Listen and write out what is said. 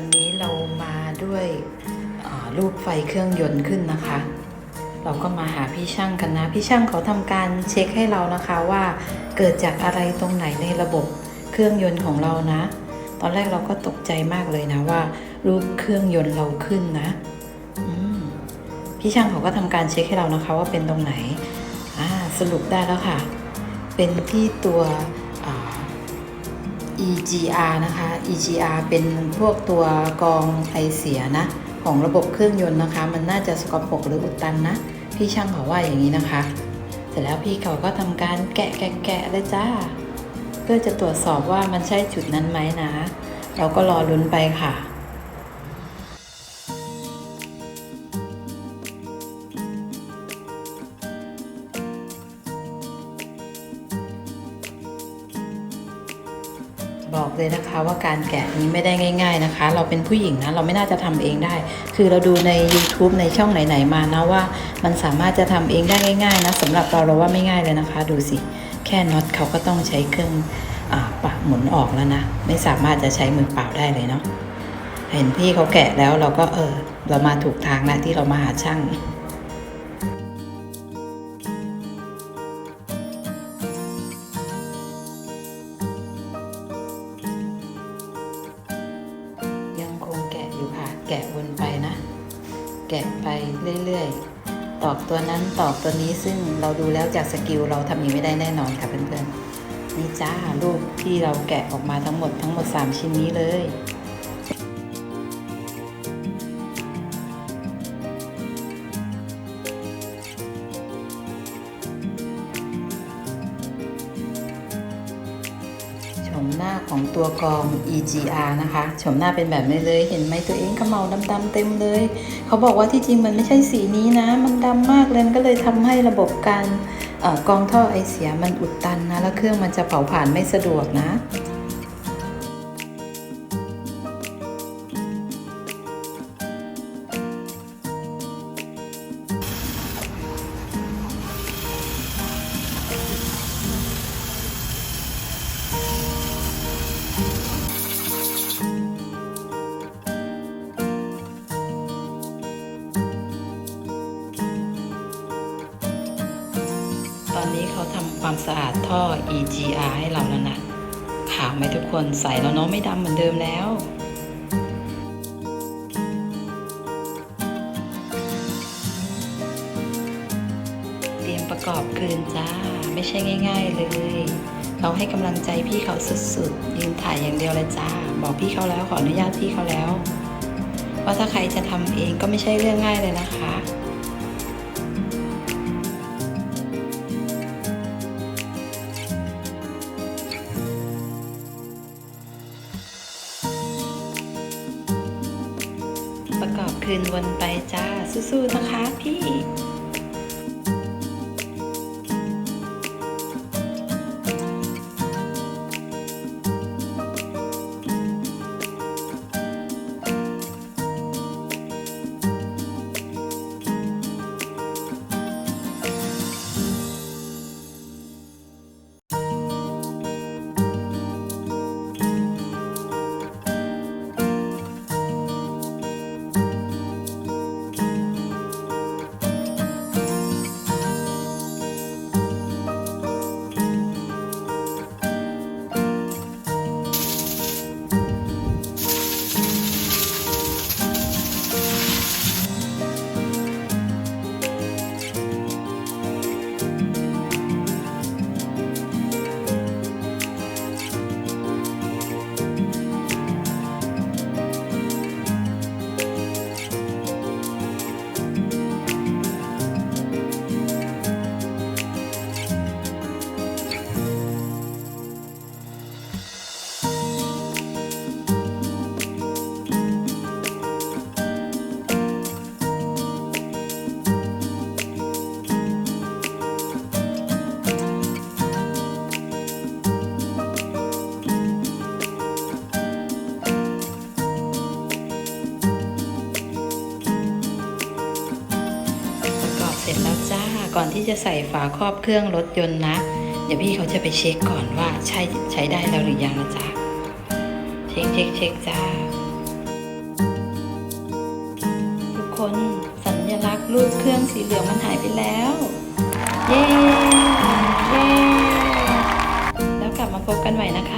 วันนี้เรามาด้วยรูปไฟเครื่องยนต์ขึ้นนะคะ เราก็มาหาพี่ช่างกันนะ พี่ช่างเขาทำการเช็คให้เรานะคะว่าเกิดจากอะไรตรงไหนในระบบเครื่องยนต์ของเรานะ ตอนแรกเราก็ตกใจมากเลยนะว่า รูปเครื่องยนต์เราขึ้นนะพี่ช่างเขาก็ทำการเช็คให้เรานะคะว่าเป็นตรงไหนสรุปได้แล้วค่ะ เป็นที่ตัว EGR นะคะ EGR เป็นพวกตัวกองไอเสียนะ ของระบบเครื่องยนต์นะคะ มันน่าจะสกปรกหรืออุดตันนะ พี่ช่างเขาว่าอย่างนี้นะคะ เสร็จแล้วพี่เขาก็ทำการแกะแกะแกะเลยจ้า เพื่อจะตรวจสอบว่ามันใช่จุดนั้นไหมนะ เราก็รอลุ้นไปค่ะ บอกเลยนะคะว่าการแกะนี้ไม่ได้ง่าย ๆนะคะ เราเป็นผู้หญิงนะเราไม่น่าจะทำเองได้ คือเราดูใน YouTube ในช่องไหนๆมานะว่า มันสามารถจะทำเองได้ง่ายๆนะสำหรับเราเราว่าไม่ง่ายเลยนะคะ ดูสิแค่น็อตเขาก็ต้องใช้เครื่องอปะหมุนออกแล้วนะ ไม่สามารถจะใช้มือเปล่าได้เลยเนาะเห็นพี่เขาแกะแล้วเราก็เออเรามาถูกทางแล้วที่เรามาหาช่าง แกะวนไปนะ แกะไปเรื่อยๆ ตอกตัวนั้นตอกตัวนี้ซึ่งเราดูแล้วจากสกิลเราทำอย่างนี้ไม่ได้แน่นอนค่ะเพื่อนๆนี่จ้ารูปที่เราแกะออกมาทั้งหมดทั้งหมด 3 ชิ้นนี้เลย มหน้าของตัวกอง EGR นะคะชมหน้าเป็นแบบนี้เลย เห็นไหมตัวเองขมเหลาดำๆเต็มเลย เขาบอกว่าที่จริงมันไม่ใช่สีนี้นะ มันดำมากเลยก็เลยทำให้ระบบการอกองท่อไอเสียมันอุดตันนะ แล้วเครื่องมันจะเผาผ่านไม่สะดวกนะ ตอนนี้เขาทำความสะอาดท่อ EGR ให้เราแล้วนะขาวไหมทุกคนใส่แล้วเนาะไม่ดำเหมือนเดิมแล้วเตรียมประกอบคืนจ้า ไม่ใช่ง่าย ๆ เลย เราให้กำลังใจพี่เขาสุดๆยืนถ่ายอย่างเดียวเลยจ้า บอกพี่เขาแล้วขออนุญาตพี่เขาแล้ว ว่าถ้าใครจะทำเองก็ไม่ใช่เรื่องง่ายเลยนะคะ ประกอบคืนวนไปจ้าสู้ๆนะคะพี่ ก่อนที่จะใส่ฝาครอบเครื่องรถยนต์นะ เดี๋ยวพี่เขาจะไปเช็คก่อนว่าใช้ใช้ได้แล้วหรือยังนะจ๊ะเช็คเช็คเช็คจ้าทุกคนสัญลักษณ์รูปเครื่องสีเหลืองมันหายไปแล้ว เย้เย้แล้วกลับมาพบกันใหม่นะคะ